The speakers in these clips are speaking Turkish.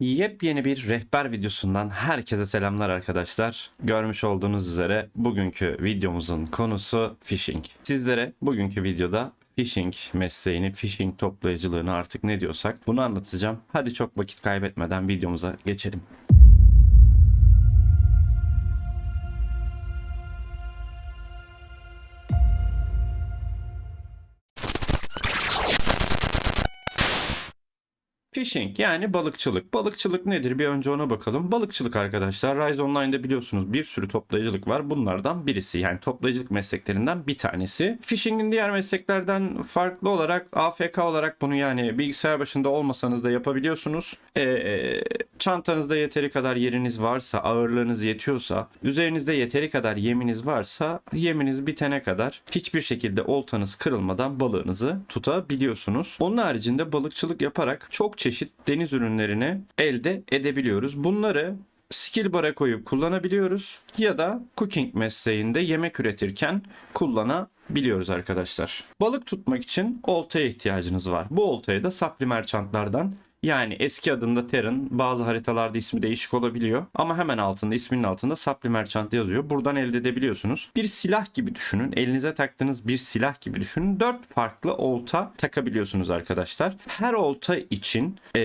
Yepyeni bir rehber videosundan herkese selamlar arkadaşlar. Görmüş olduğunuz üzere bugünkü videomuzun konusu phishing. Sizlere bugünkü videoda phishing mesleğini, phishing toplayıcılığını artık ne diyorsak bunu anlatacağım. Hadi çok vakit kaybetmeden videomuza geçelim. Fishing yani balıkçılık. Balıkçılık nedir bir önce ona bakalım. Balıkçılık arkadaşlar Rise Online'da biliyorsunuz bir sürü toplayıcılık var. Bunlardan birisi yani toplayıcılık mesleklerinden bir tanesi. Phishing'in diğer mesleklerden farklı olarak AFK olarak bunu yani bilgisayar başında olmasanız da yapabiliyorsunuz. Ee, çantanızda yeteri kadar yeriniz varsa, ağırlığınız yetiyorsa, üzerinizde yeteri kadar yeminiz varsa yeminiz bitene kadar hiçbir şekilde oltanız kırılmadan balığınızı tutabiliyorsunuz. Onun haricinde balıkçılık yaparak çok çeşit deniz ürünlerini elde edebiliyoruz. Bunları skill bar'a koyup kullanabiliyoruz ya da cooking mesleğinde yemek üretirken kullanabiliyoruz arkadaşlar. Balık tutmak için oltaya ihtiyacınız var. Bu oltayı da sapli merchantlardan yani eski adında Terran bazı haritalarda ismi değişik olabiliyor ama hemen altında isminin altında Supply Merchant yazıyor. Buradan elde edebiliyorsunuz. Bir silah gibi düşünün. Elinize taktığınız bir silah gibi düşünün. 4 farklı olta takabiliyorsunuz arkadaşlar. Her olta için e,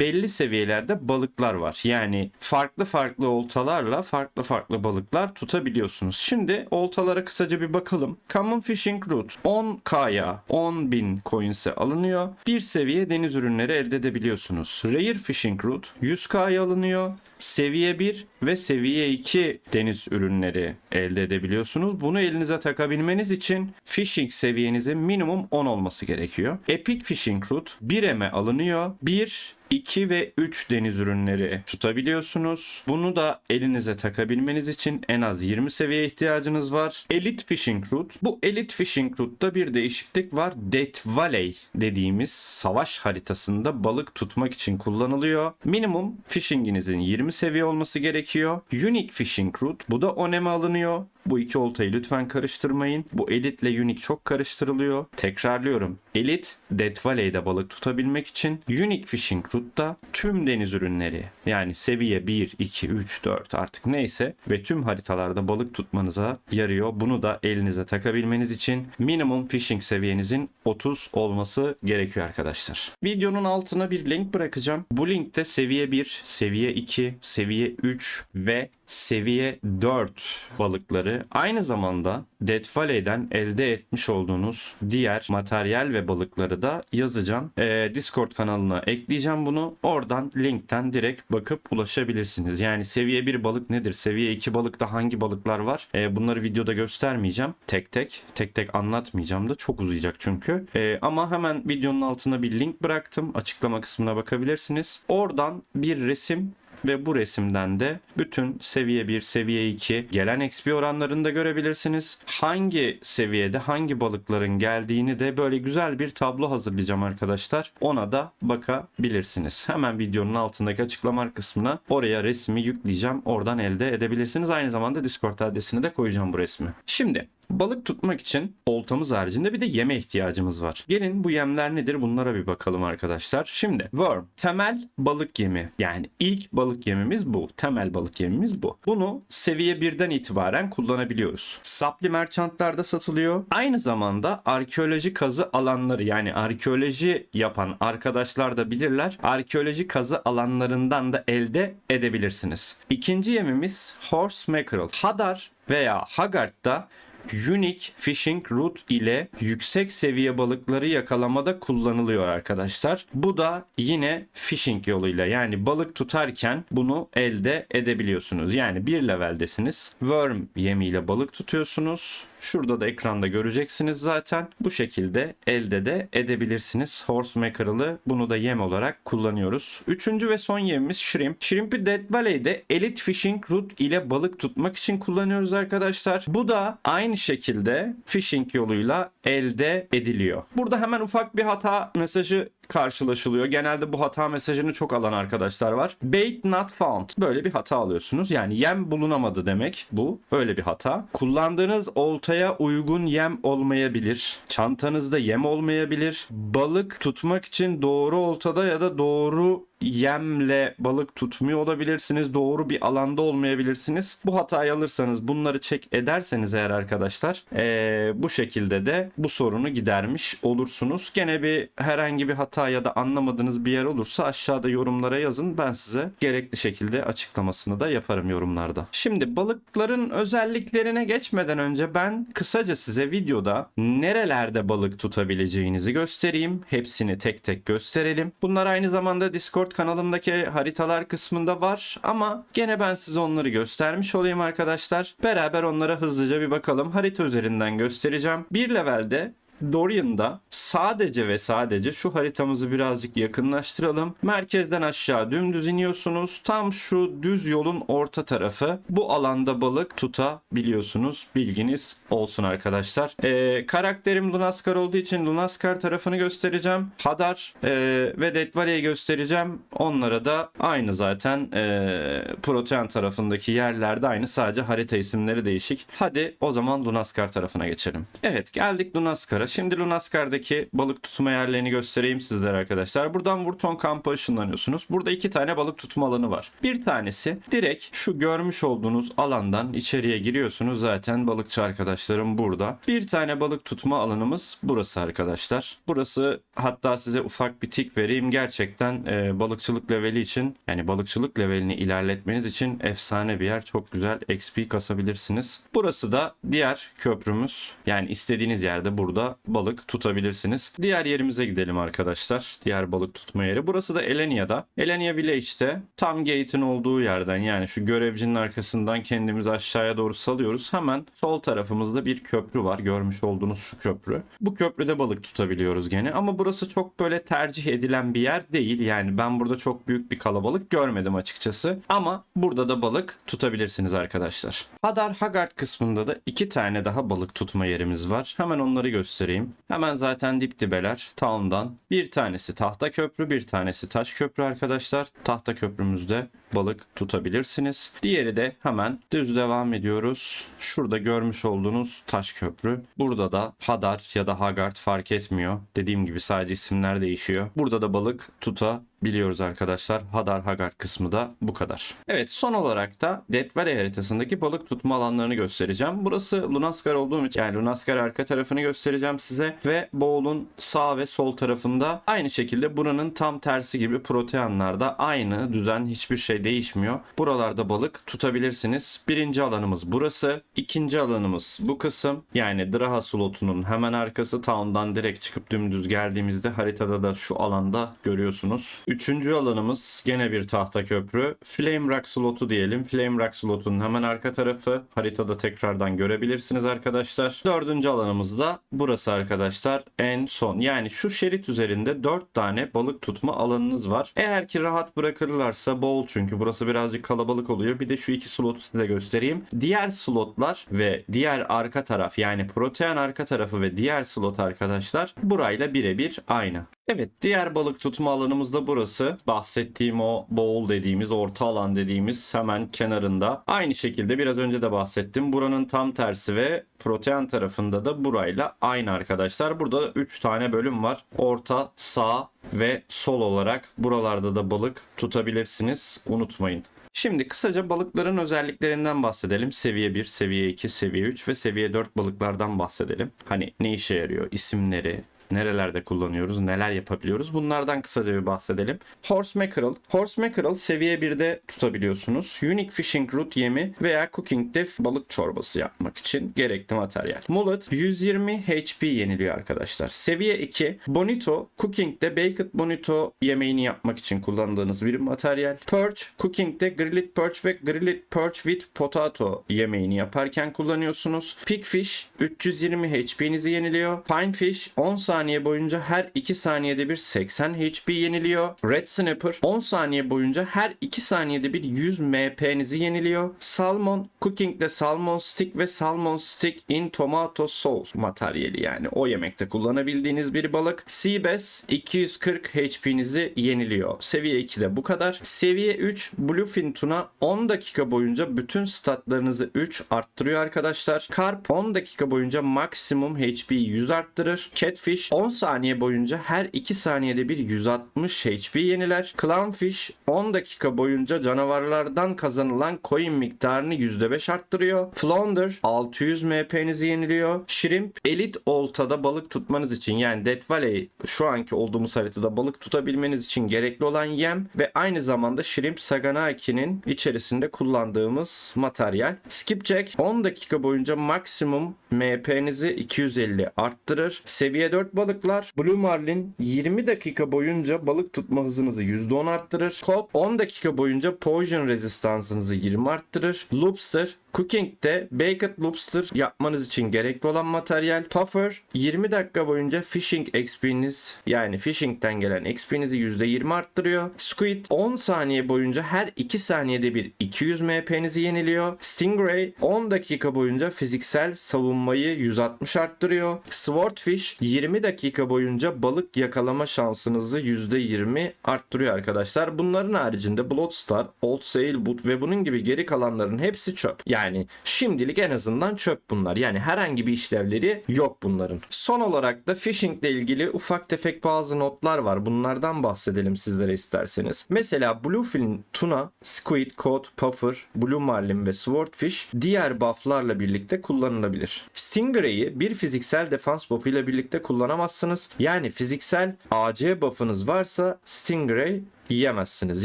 belli seviyelerde balıklar var. Yani farklı farklı oltalarla farklı farklı balıklar tutabiliyorsunuz. Şimdi oltalara kısaca bir bakalım. Common Fishing Route 10k'ya 10.000 coins'e alınıyor. Bir seviye deniz ürünleri elde edebiliyorsunuz. Rare Fishing Route 100k'ya alınıyor. Seviye 1 ve seviye 2 deniz ürünleri elde edebiliyorsunuz. Bunu elinize takabilmeniz için fishing seviyenizin minimum 10 olması gerekiyor. Epic Fishing Route 1M'e alınıyor. 1 2 ve 3 deniz ürünleri tutabiliyorsunuz. Bunu da elinize takabilmeniz için en az 20 seviye ihtiyacınız var. Elite Fishing Route. Bu Elite Fishing Route'da bir değişiklik var. Death Valley dediğimiz savaş haritasında balık tutmak için kullanılıyor. Minimum fishing'inizin 20 seviye olması gerekiyor. Unique Fishing Route. Bu da oneme alınıyor. Bu iki oltayı lütfen karıştırmayın. Bu Elite ile Unique çok karıştırılıyor. Tekrarlıyorum. Elite, Death Valley'de balık tutabilmek için Unique Fishing Route'da tüm deniz ürünleri yani seviye 1, 2, 3, 4 artık neyse ve tüm haritalarda balık tutmanıza yarıyor. Bunu da elinize takabilmeniz için minimum fishing seviyenizin 30 olması gerekiyor arkadaşlar. Videonun altına bir link bırakacağım. Bu linkte seviye 1, seviye 2, seviye 3 ve seviye 4 balıkları aynı zamanda Death Valley'den elde etmiş olduğunuz diğer materyal ve balıkları da yazacağım. Ee, Discord kanalına ekleyeceğim bunu. Oradan linkten direkt bakıp ulaşabilirsiniz. Yani seviye 1 balık nedir? Seviye 2 balıkta hangi balıklar var? Ee, bunları videoda göstermeyeceğim. Tek tek. Tek tek anlatmayacağım da çok uzayacak çünkü. Ee, ama hemen videonun altına bir link bıraktım. Açıklama kısmına bakabilirsiniz. Oradan bir resim ve bu resimden de bütün seviye 1, seviye 2 gelen XP oranlarını da görebilirsiniz. Hangi seviyede hangi balıkların geldiğini de böyle güzel bir tablo hazırlayacağım arkadaşlar. Ona da bakabilirsiniz. Hemen videonun altındaki açıklama kısmına oraya resmi yükleyeceğim. Oradan elde edebilirsiniz. Aynı zamanda Discord adresini de koyacağım bu resmi. Şimdi Balık tutmak için oltamız haricinde bir de yeme ihtiyacımız var. Gelin bu yemler nedir bunlara bir bakalım arkadaşlar. Şimdi worm temel balık yemi yani ilk balık yemimiz bu. Temel balık yemimiz bu. Bunu seviye 1'den itibaren kullanabiliyoruz. Sapli merchantlarda satılıyor. Aynı zamanda arkeoloji kazı alanları yani arkeoloji yapan arkadaşlar da bilirler. Arkeoloji kazı alanlarından da elde edebilirsiniz. İkinci yemimiz horse mackerel. Hadar veya Haggard'da Unique Fishing Route ile yüksek seviye balıkları yakalamada kullanılıyor arkadaşlar. Bu da yine fishing yoluyla yani balık tutarken bunu elde edebiliyorsunuz. Yani bir leveldesiniz. Worm yemiyle balık tutuyorsunuz. Şurada da ekranda göreceksiniz zaten. Bu şekilde elde de edebilirsiniz. Horse mackerel'ı bunu da yem olarak kullanıyoruz. Üçüncü ve son yemimiz shrimp. Shrimp'i Dead Valley'de Elite Fishing Route ile balık tutmak için kullanıyoruz arkadaşlar. Bu da aynı şekilde fishing yoluyla elde ediliyor. Burada hemen ufak bir hata mesajı karşılaşılıyor. Genelde bu hata mesajını çok alan arkadaşlar var. Bait not found. Böyle bir hata alıyorsunuz. Yani yem bulunamadı demek bu. Öyle bir hata. Kullandığınız oltaya uygun yem olmayabilir. Çantanızda yem olmayabilir. Balık tutmak için doğru oltada ya da doğru yemle balık tutmuyor olabilirsiniz. Doğru bir alanda olmayabilirsiniz. Bu hatayı alırsanız bunları çek ederseniz eğer arkadaşlar ee, bu şekilde de bu sorunu gidermiş olursunuz. Gene bir herhangi bir hata ya da anlamadığınız bir yer olursa aşağıda yorumlara yazın. Ben size gerekli şekilde açıklamasını da yaparım yorumlarda. Şimdi balıkların özelliklerine geçmeden önce ben kısaca size videoda nerelerde balık tutabileceğinizi göstereyim. Hepsini tek tek gösterelim. Bunlar aynı zamanda Discord kanalımdaki haritalar kısmında var ama gene ben size onları göstermiş olayım arkadaşlar. Beraber onlara hızlıca bir bakalım. Harita üzerinden göstereceğim. Bir levelde Dorian'da sadece ve sadece şu haritamızı birazcık yakınlaştıralım. Merkezden aşağı dümdüz iniyorsunuz. Tam şu düz yolun orta tarafı. Bu alanda balık tutabiliyorsunuz. Bilginiz olsun arkadaşlar. Ee, karakterim Lunaskar olduğu için Lunaskar tarafını göstereceğim. Hadar e, ve Death Valley'i göstereceğim. Onlara da aynı zaten e, Protean tarafındaki yerlerde aynı. Sadece harita isimleri değişik. Hadi o zaman Lunaskar tarafına geçelim. Evet geldik Lunaskar'a. Şimdi Lunaskar'daki balık tutma yerlerini göstereyim sizlere arkadaşlar. Buradan Wurton kampı ışınlanıyorsunuz. Burada iki tane balık tutma alanı var. Bir tanesi direkt şu görmüş olduğunuz alandan içeriye giriyorsunuz. Zaten balıkçı arkadaşlarım burada. Bir tane balık tutma alanımız burası arkadaşlar. Burası hatta size ufak bir tik vereyim. Gerçekten e, balıkçılık leveli için yani balıkçılık levelini ilerletmeniz için efsane bir yer. Çok güzel XP kasabilirsiniz. Burası da diğer köprümüz. Yani istediğiniz yerde burada balık tutabilirsiniz. Diğer yerimize gidelim arkadaşlar. Diğer balık tutma yeri. Burası da Elenia'da. Elenia Village'de tam gate'in olduğu yerden yani şu görevcinin arkasından kendimizi aşağıya doğru salıyoruz. Hemen sol tarafımızda bir köprü var. Görmüş olduğunuz şu köprü. Bu köprüde balık tutabiliyoruz gene. Ama burası çok böyle tercih edilen bir yer değil. Yani ben burada çok büyük bir kalabalık görmedim açıkçası. Ama burada da balık tutabilirsiniz arkadaşlar. Hadar Hagard kısmında da iki tane daha balık tutma yerimiz var. Hemen onları göstereyim. Hemen zaten dip dibeler Town'dan. Bir tanesi tahta köprü, bir tanesi taş köprü arkadaşlar. Tahta köprümüzde balık tutabilirsiniz. Diğeri de hemen düz devam ediyoruz. Şurada görmüş olduğunuz taş köprü. Burada da Hadar ya da Hagard fark etmiyor. Dediğim gibi sadece isimler değişiyor. Burada da balık tutabiliyoruz arkadaşlar. Hadar Hagard kısmı da bu kadar. Evet son olarak da Death Valley haritasındaki balık tutma alanlarını göstereceğim. Burası Lunaskar olduğum için yani Lunaskar arka tarafını göstereceğim size ve Bowl'un sağ ve sol tarafında aynı şekilde buranın tam tersi gibi proteanlarda aynı düzen hiçbir şey değişmiyor. Buralarda balık tutabilirsiniz. Birinci alanımız burası. İkinci alanımız bu kısım. Yani Draha slotunun hemen arkası Town'dan direkt çıkıp dümdüz geldiğimizde haritada da şu alanda görüyorsunuz. Üçüncü alanımız gene bir tahta köprü. Flame Rock slotu diyelim. Flame Rock slotunun hemen arka tarafı. Haritada tekrardan görebilirsiniz arkadaşlar. Dördüncü alanımız da burası arkadaşlar. En son. Yani şu şerit üzerinde dört tane balık tutma alanınız var. Eğer ki rahat bırakırlarsa bol çünkü burası birazcık kalabalık oluyor. Bir de şu iki slotu size göstereyim. Diğer slotlar ve diğer arka taraf yani protean arka tarafı ve diğer slot arkadaşlar burayla birebir aynı. Evet diğer balık tutma alanımız da burası. Bahsettiğim o bowl dediğimiz orta alan dediğimiz hemen kenarında. Aynı şekilde biraz önce de bahsettim. Buranın tam tersi ve protean tarafında da burayla aynı arkadaşlar. Burada 3 tane bölüm var. Orta, sağ ve sol olarak buralarda da balık tutabilirsiniz. Unutmayın. Şimdi kısaca balıkların özelliklerinden bahsedelim. Seviye 1, seviye 2, seviye 3 ve seviye 4 balıklardan bahsedelim. Hani ne işe yarıyor, isimleri, nerelerde kullanıyoruz, neler yapabiliyoruz bunlardan kısaca bir bahsedelim. Horse mackerel. Horse mackerel seviye 1'de tutabiliyorsunuz. Unique fishing root yemi veya cooking'de balık çorbası yapmak için gerekli materyal. Mullet 120 HP yeniliyor arkadaşlar. Seviye 2 bonito cooking'de baked bonito yemeğini yapmak için kullandığınız bir materyal. Perch cooking'de grilled perch ve grilled perch with potato yemeğini yaparken kullanıyorsunuz. Pigfish 320 HP'nizi yeniliyor. Pinefish 10 saniye boyunca her 2 saniyede bir 80 HP yeniliyor. Red Snapper 10 saniye boyunca her 2 saniyede bir 100 MP'nizi yeniliyor. Salmon cooking'de salmon stick ve salmon stick in tomato sauce materyali yani o yemekte kullanabildiğiniz bir balık. Sea Bass 240 HP'nizi yeniliyor. Seviye 2'de bu kadar. Seviye 3 Bluefin Tuna 10 dakika boyunca bütün statlarınızı 3 arttırıyor arkadaşlar. Carp 10 dakika boyunca maksimum HP 100 arttırır. Catfish Swordfish 10 saniye boyunca her 2 saniyede bir 160 HP yeniler. Clownfish 10 dakika boyunca canavarlardan kazanılan coin miktarını %5 arttırıyor. Flounder 600 MP'nizi yeniliyor. Shrimp elit oltada balık tutmanız için yani Death Valley şu anki olduğumuz haritada balık tutabilmeniz için gerekli olan yem ve aynı zamanda Shrimp Saganaki'nin içerisinde kullandığımız materyal. Skipjack 10 dakika boyunca maksimum MP'nizi 250 arttırır. Seviye 4 balıklar Blue Marlin 20 dakika boyunca balık tutma hızınızı %10 arttırır. Cod 10 dakika boyunca poison rezistansınızı 20 arttırır. Lobster Cooking'de Baked Lobster yapmanız için gerekli olan materyal. Puffer 20 dakika boyunca fishing XP'niz yani fishing'den gelen XP'nizi %20 arttırıyor. Squid 10 saniye boyunca her 2 saniyede bir 200 MP'nizi yeniliyor. Stingray 10 dakika boyunca fiziksel savunmayı 160 arttırıyor. Swordfish 20 dakika boyunca balık yakalama şansınızı %20 arttırıyor arkadaşlar. Bunların haricinde Bloodstar, Old Sailboat ve bunun gibi geri kalanların hepsi çöp. Yani şimdilik en azından çöp bunlar. Yani herhangi bir işlevleri yok bunların. Son olarak da phishing ile ilgili ufak tefek bazı notlar var. Bunlardan bahsedelim sizlere isterseniz. Mesela Bluefin, Tuna, Squid, Cod, Puffer, Blue Marlin ve Swordfish diğer bufflarla birlikte kullanılabilir. Stingray'i bir fiziksel defans buff ile birlikte kullanamazsınız. Yani fiziksel AC buff'ınız varsa Stingray yiyemezsiniz.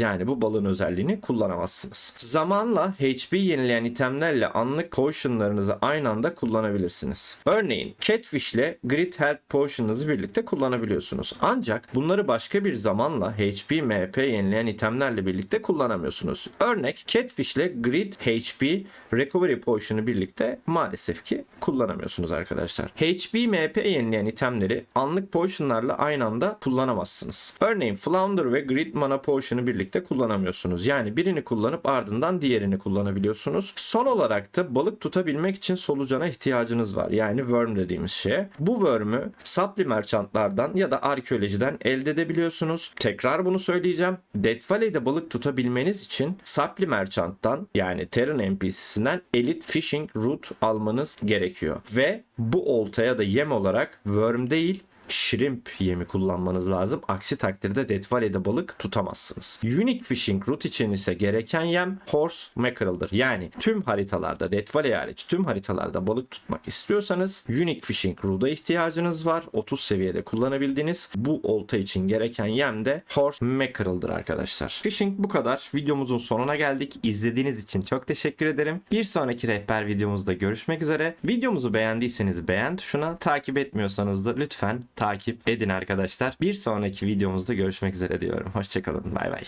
Yani bu balığın özelliğini kullanamazsınız. Zamanla HP yenileyen itemlerle anlık potionlarınızı aynı anda kullanabilirsiniz. Örneğin Catfish ile Grit Health Potion'ınızı birlikte kullanabiliyorsunuz. Ancak bunları başka bir zamanla HP MP yenileyen itemlerle birlikte kullanamıyorsunuz. Örnek Catfish ile Grit HP Recovery Potion'u birlikte maalesef ki kullanamıyorsunuz arkadaşlar. HP MP yenileyen itemleri anlık potionlarla aynı anda kullanamazsınız. Örneğin Flounder ve Grit Mana Potion'u birlikte kullanamıyorsunuz. Yani birini kullanıp ardından diğerini kullanabiliyorsunuz. Son olarak da balık tutabilmek için solucana ihtiyacınız var. Yani worm dediğimiz şeye. Bu worm'ü supply merchantlardan ya da arkeolojiden elde edebiliyorsunuz. Tekrar bunu söyleyeceğim. Death Valley'de balık tutabilmeniz için supply merchanttan yani Terran NPC'sinden elite fishing root almanız gerekiyor. Ve bu oltaya da yem olarak worm değil shrimp yemi kullanmanız lazım. Aksi takdirde Death Valley'de balık tutamazsınız. Unique Fishing Route için ise gereken yem horse mackerel'dır. Yani tüm haritalarda Death Valley hariç tüm haritalarda balık tutmak istiyorsanız Unique Fishing Route'a ihtiyacınız var. 30 seviyede kullanabildiğiniz bu olta için gereken yem de horse mackerel'dır arkadaşlar. Fishing bu kadar. Videomuzun sonuna geldik. İzlediğiniz için çok teşekkür ederim. Bir sonraki rehber videomuzda görüşmek üzere. Videomuzu beğendiyseniz beğen tuşuna, takip etmiyorsanız da lütfen takip edin arkadaşlar. Bir sonraki videomuzda görüşmek üzere diyorum. Hoşçakalın. Bay bay.